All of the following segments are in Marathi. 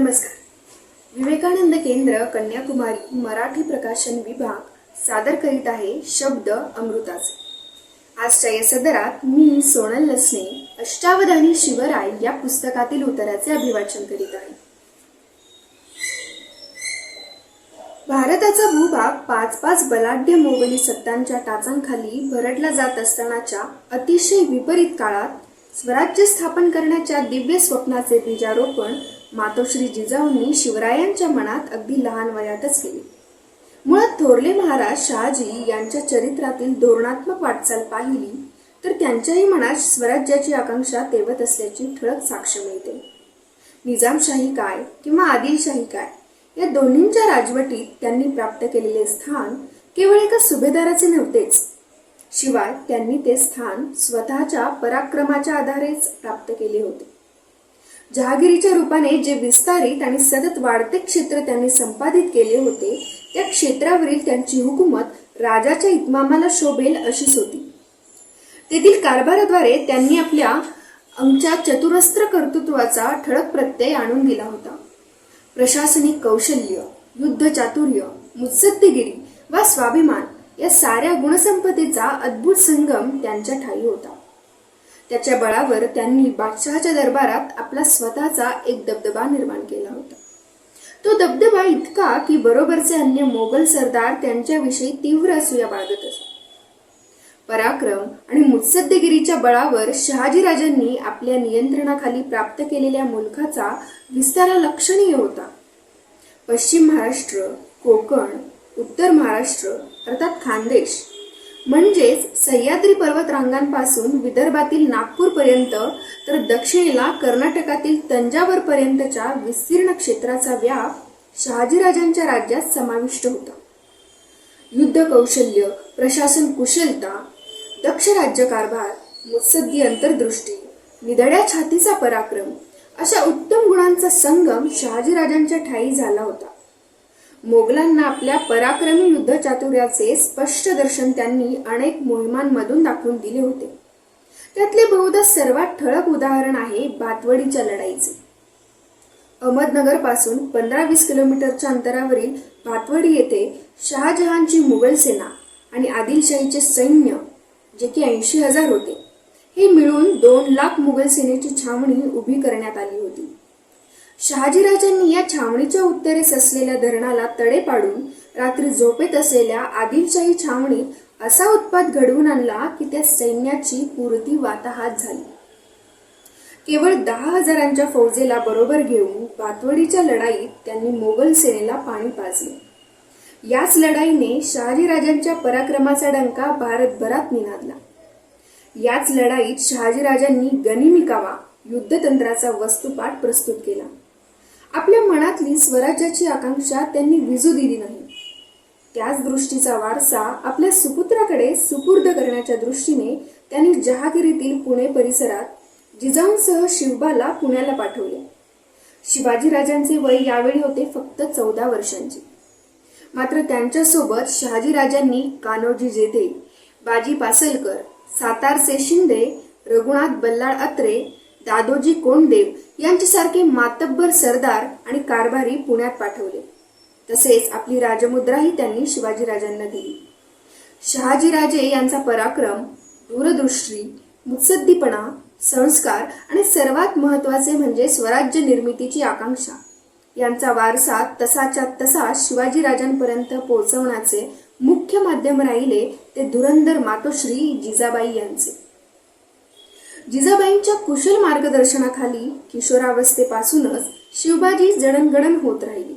नमस्कार. विवेकानंद केंद्र कन्याकुमारी मराठी प्रकाशन विभाग सादर करीत आहे शब्द अमृताचे. आजच्या या सदरात मी सोनल लसणे अष्टावधानी शिवराय या पुस्तकातील उतराचे अभिवाचन करीत आहे. भारताचा भूभाग पाच पाच बलाढ्य मोगली सत्तांच्या टाचांखाली भरडला जात असतानाच्या अतिशय विपरीत काळात स्वराज्य स्थापन करण्याच्या दिव्य स्वप्नाचे बीजारोपण मातोश्री जिजाऊंनी शिवरायांच्या मनात अगदी लहान वयातच केले. मुळात थोरले महाराज शहाजी यांच्या चरित्रातील धोरणात्मक वाटचाल पाहिली तर त्यांच्याही मनात स्वराज्याची आकांक्षा तेवत असल्याची ठळक साक्ष मिळते. निजामशाही काय किंवा आदिलशाही काय या दोन्हींच्या राजवटीत त्यांनी प्राप्त केलेले स्थान केवळ एका सुभेदाराचे नव्हतेच. शिवाय त्यांनी ते स्थान स्वतःच्या पराक्रमाच्या आधारेच प्राप्त केले होते. जहागिरीच्या रूपाने जे विस्तारित आणि सतत वाढते क्षेत्र त्यांनी संपादित केले होते त्या क्षेत्रावरील त्यांची हुकूमत राजाच्या इतमामाला शोभेल अशीच होती. तेथील कारभाराद्वारे त्यांनी आपल्या आमच्या चतुरस्त्र कर्तृत्वाचा ठळक प्रत्यय आणून दिला होता. प्रशासनिक कौशल्य युद्ध चातुर्य मुत्सद्देगिरी वा स्वाभिमान या साऱ्या गुणसंपत्तीचा अद्भुत संगम त्यांच्या ठाई होता. त्याच्या बळावर त्यांनी बादशहाच्या दरबारात आपला स्वतःचा एक दबदबा निर्माण केला होता. तो दबदबा इतका की बरोबरचे अन्य मोगल सरदार त्यांच्याविषयी तीव्र असूया बाळगत असत पराक्रम आणि मुत्सद्देगिरीच्या बळावर शहाजीराजांनी आपल्या नियंत्रणाखाली प्राप्त केलेल्या मुलखाचा विस्तार लक्षणीय होता. पश्चिम महाराष्ट्र कोकण उत्तर महाराष्ट्र अर्थात खानदेश म्हणजेच सह्याद्री पर्वतरांगांपासून विदर्भातील नागपूरपर्यंत तर दक्षिणेला कर्नाटकातील तंजावर पर्यंतच्या विस्तीर्ण क्षेत्राचा व्याप शहाजीराजांच्या राज्यात समाविष्ट होता. युद्ध कौशल्य प्रशासन कुशलता दक्ष राज्यकारभार मुत्सद्दी अंतर्दृष्टी निधड्या छातीचा पराक्रम अशा उत्तम गुणांचा संगम शहाजीराजांच्या ठाई झाला होता. मोगलांना आपल्या पराक्रमी युद्ध चातुर्याचे स्पष्ट दर्शन त्यांनी अनेक मोहिमांमधून दाखवून दिले होते. त्यातले बहुधा सर्वात ठळक उदाहरण आहे भातवडीच्या लढाईचे. अहमदनगरपासून पंधरा वीस किलोमीटरच्या अंतरावरील भातवडी येथे शहाजहानची मुघल सेना आणि आदिलशाहीचे सैन्य जे की ऐंशी हजार होते हे मिळून दोन लाख मुघल सेनेची छावणी उभी करण्यात आली होती. शहाजीराजांनी या छावणीच्या उत्तरेस असलेल्या धरणाला तडे पाडून रात्री झोपेत असलेल्या आदिलशाही छावणीत असा उत्पात घडवून आणला की त्या सैन्याची पूर्ती वाताहात झाली. केवळ दहा हजारांच्या फौजेला बरोबर घेऊन पातवडीच्या लढाईत त्यांनी मोगल सेनेला पाणी पाजले. याच लढाईने शहाजीराजांच्या पराक्रमाचा डंका भारतभरात निनादला. याच लढाईत शहाजीराजांनी गनिमिकावा युद्धतंत्राचा वस्तुपाठ प्रस्तुत केला. आपल्या मनातली स्वराज्याची आकांक्षा त्यांनी विजू दिली नाही. त्याच दृष्टीचा वारसा आपल्या सुपुत्राकडे सुपूर्द करण्याच्या दृष्टीने त्यांनी जहागिरीतील पुणे परिसरात जिजाऊंसह शिवबाला पुण्याला पाठवले. शिवाजीराजांचे वय यावेळी होते फक्त चौदा वर्षांचे. मात्र त्यांच्यासोबत शहाजीराजांनी कान्होजी जेधे बाजी पासलकर सातारचे शिंदे रघुनाथ बल्लाळ अत्रे दादोजी कोंडदेव यांच्यासारखे मातब्बर सरदार आणि कारभारी पुण्यात पाठवले. तसेच आपली राजमुद्राही त्यांनी शिवाजीराजांना दिली. शहाजीराजे यांचा पराक्रम दूरदृष्टी मुत्सद्दीपणा संस्कार आणि सर्वात महत्त्वाचे म्हणजे स्वराज्य निर्मितीची आकांक्षा यांचा वारसा तसाच्या तसा शिवाजीराजांपर्यंत पोहोचवण्याचे मुख्य माध्यम राहिले ते धुरंधर मातोश्री जिजाबाई यांचे. जिजाबाईंच्या कुशल मार्गदर्शनाखाली किशोरावस्थेपासूनच शिवबाजी जडणगडण होत राहिली.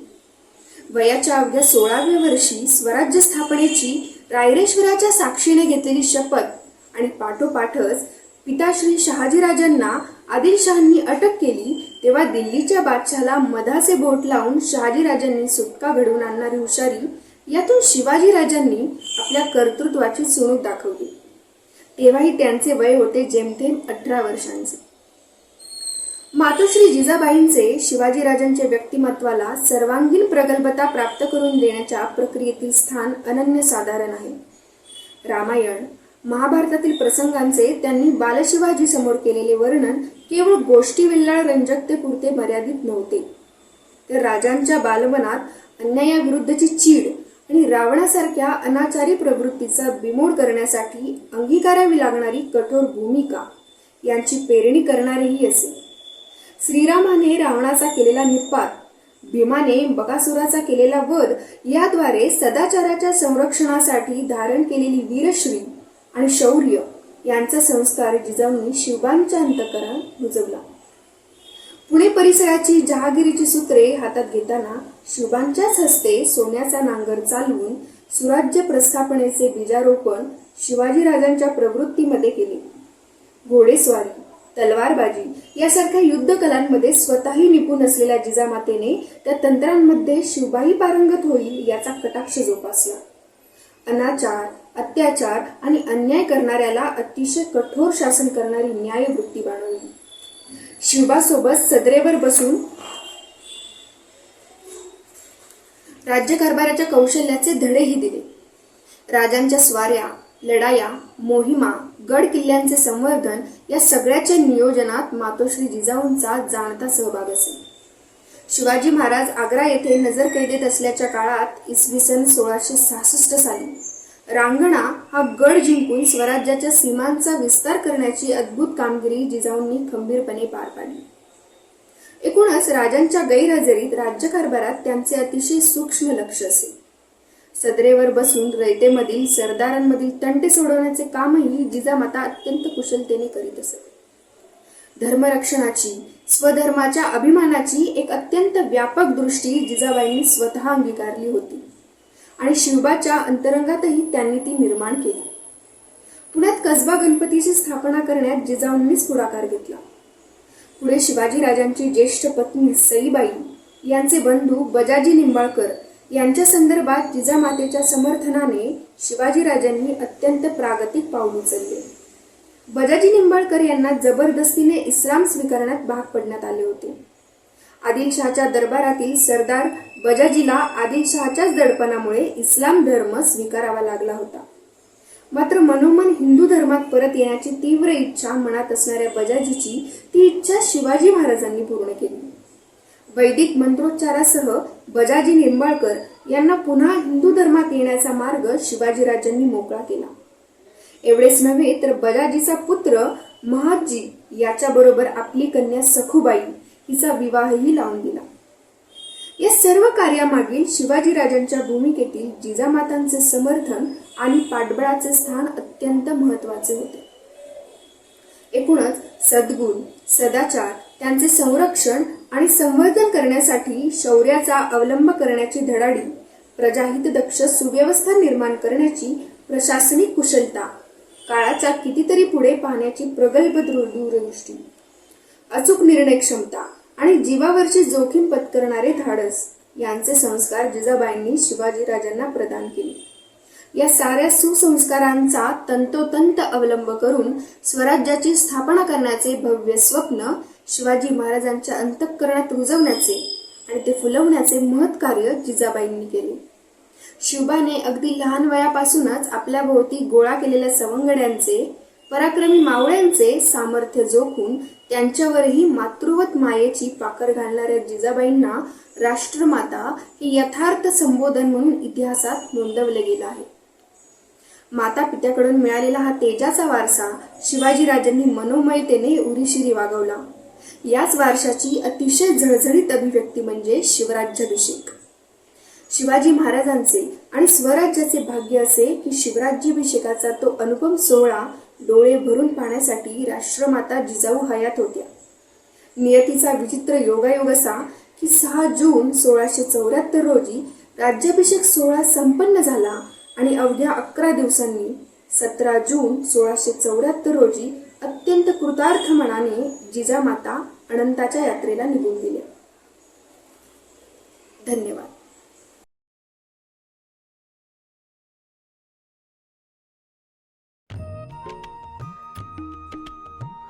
वयाच्या अवघ्या सोळाव्या वर्षी स्वराज्य स्थापनेची रायरेश्वराच्या साक्षीने घेतलेली शपथ आणि पाठोपाठच पिताश्री शहाजीराजांना आदिलशहांनी अटक केली तेव्हा दिल्लीच्या बादशहाला मधाचे बोट लावून शहाजीराजांनी सुटका घडवून आणणारी हुशारी यातून शिवाजीराजांनी आपल्या कर्तृत्वाची चुणूक दाखवली. तेव्हाही त्यांचे वय होते जेमतेम अठरा वर्षांचे. मातोश्री जिजाबाईंचे शिवाजीराजांच्या व्यक्तिमत्वाला सर्वांगीण प्रगल्भता प्राप्त करून देण्याच्या प्रक्रियेतील स्थान अनन्यसाधारण आहे. रामायण महाभारतातील प्रसंगांचे त्यांनी बालशिवाजी समोर केलेले वर्णन केवळ गोष्टी विल्लाळ रंजकतेपुरते मर्यादित नव्हते. तर राजांच्या बालवनात अन्यायाविरुद्धची चीड आणि रावणासारख्या अनाचारी प्रवृत्तीचा बिमोड करण्यासाठी अंगीकारावी लागणारी कठोर भूमिका यांची पेरणी करणारेही असे. श्रीरामाने रावणाचा केलेला निपात भीमाने बकासुराचा केलेला वध याद्वारे सदाचाराच्या संरक्षणासाठी धारण केलेली वीरश्री आणि शौर्य यांचा संस्कार जिजाऊंनी शिवबांच्या अंतकरण रुजवला. पुणे परिसराची जहागिरीची सूत्रे हातात घेताना शुभांच्याच हस्ते सोन्याचा नांगर चालवून सुराज्य प्रस्थापनेचे बीजारोपण शिवाजीराजांच्या प्रवृत्तीमध्ये केले. घोडेस्वारी तलवारबाजी यासारख्या युद्ध कलांमध्ये स्वतःही निपुण असलेल्या जिजामातेने त्या तंत्रांमध्ये शिवबाई पारंगत होईल याचा कटाक्ष जोपासला. अनाचार अत्याचार आणि अन्याय करणाऱ्याला अतिशय कठोर शासन करणारी न्यायवृत्ती बनवली शिवबासोबत सदरेवर बसून राज्यकारभाराच्या कौशल्याचे धडेही दिले. राजांच्या स्वाऱ्या लढाया मोहिमा गड किल्ल्यांचे संवर्धन या सगळ्याच्या नियोजनात मातोश्री जिजाऊंचा जाणता सहभाग असे शिवाजी महाराज आग्रा येथे नजरकैदेत असल्याच्या काळात इसवी सन सोळाशे सहासष्ट साली रांगणा हा गड जिंकून स्वराज्याच्या सीमांचा विस्तार करण्याची अद्भुत कामगिरी जिजाऊंनी खंबीरपणे पार पाडली. एकूणच राजांच्या गैरहजेरीत राज्यकारभारात त्यांचे अतिशय सूक्ष्म लक्ष असे. सदरेवर बसून रयतेमधील सरदारांमधील तंटे सोडवण्याचे कामही जिजामाता अत्यंत कुशलतेने करीत असत धर्मरक्षणाची स्वधर्माच्या अभिमानाची एक अत्यंत व्यापक दृष्टी जिजाबाईंनी स्वतः अंगीकारली होती. आणि शिवबाच्या अंतरंगातही त्यांनी ती निर्माण केली. पुण्यात कसबा गणपतीची स्थापना करण्यात जिजाऊंनीच पुढाकार घेतला. पुढे शिवाजीराजांची ज्येष्ठ पत्नी सईबाई यांचे बंधू बजाजी निंबाळकर यांच्या संदर्भात जिजामातेच्या समर्थनाने शिवाजीराजांनी अत्यंत प्रागतिक पाऊल उचलले. बजाजी निंबाळकर यांना जबरदस्तीने इस्लाम स्वीकारण्यात भाग पडण्यात आले होते. आदिलशहाच्या दरबारातील सरदार बजाजीला आदिलशहाच्याच दडपणामुळे इस्लाम धर्म स्वीकारावा लागला होता. मात्र मनोमन हिंदू धर्मात परत येण्याची तीव्र इच्छा मनात असणाऱ्या बजाजीची ती इच्छा शिवाजी महाराजांनी पूर्ण केली. वैदिक मंत्रोच्चारासह बजाजी निंबाळकर यांना पुन्हा हिंदू धर्मात येण्याचा मार्ग शिवाजीराजांनी मोकळा केला. एवढेच नव्हे तर बजाजीचा पुत्र महादजी याच्याबरोबर आपली कन्या सखुबाई तिचा विवाहही लावून दिला. या सर्व कार्यामागे शिवाजीराजांच्या भूमिकेतील जिजामातांचे समर्थन आणि पाठबळाचे स्थान अत्यंत महत्त्वाचे होते. एकूणच सद्गुण सदाचार त्यांचे संरक्षण आणि संवर्धन करण्यासाठी शौर्याचा अवलंब करण्याची धडाडी प्रजाहित दक्ष सुव्यवस्था निर्माण करण्याची प्रशासनिक कुशलता काळाच्या कितीतरी पुढे पाहण्याची प्रगल्भ दूरदृष्टी अचूक निर्णय क्षमता आणि जीवावरची जोखीम पत्करणारे धाडस यांचे संस्कार जिजाबाईंनी शिवाजीराजांना प्रदान केले. या साऱ्या सुसंस्कारांचा तंतोतंत अवलंब करून स्वराज्याची स्थापना करण्याचे भव्य स्वप्न शिवाजी महाराजांच्या अंतःकरणात रुजवण्याचे आणि ते फुलवण्याचे महत् कार्य जिजाबाईंनी केले. शिवबाने अगदी लहान वयापासूनच आपल्या भोवती गोळा केलेल्या सवंगड्यांचे पराक्रमी मावळ्यांचे सामर्थ्य जोखून त्यांच्यावरही मातृवत मायेची पाकर घालणाऱ्या जिजाबाईंना राष्ट्रमाता हे यथार्थ संबोधन म्हणून इतिहासात नोंदवले गेलं आहे. माता पित्याकडून मिळालेला हा तेजाचा वारसा शिवाजीराजांनी मनोमयतेने उरीशिरी वागवला. याच वारशाची अतिशय झळझळीत अभिव्यक्ती म्हणजे शिवराज्याभिषेक. शिवाजी महाराजांचे आणि स्वराज्याचे भाग्य असे की शिवराज्याभिषेकाचा तो अनुपम सोहळा डोळे भरून पाहण्यासाठी राष्ट्रमाता जिजाऊ हयात होत्या. नियतीचा विचित्र योगायोग असा की सहा जून सोळाशे चौऱ्याहत्तर रोजी राज्याभिषेक सोहळा संपन्न झाला आणि अवघ्या अकरा दिवसांनी सतरा जून सोळाशे चौऱ्याहत्तर रोजी अत्यंत कृतार्थ मनाने जिजामाता अनंताच्या यात्रेला निघून गेल्या. धन्यवाद.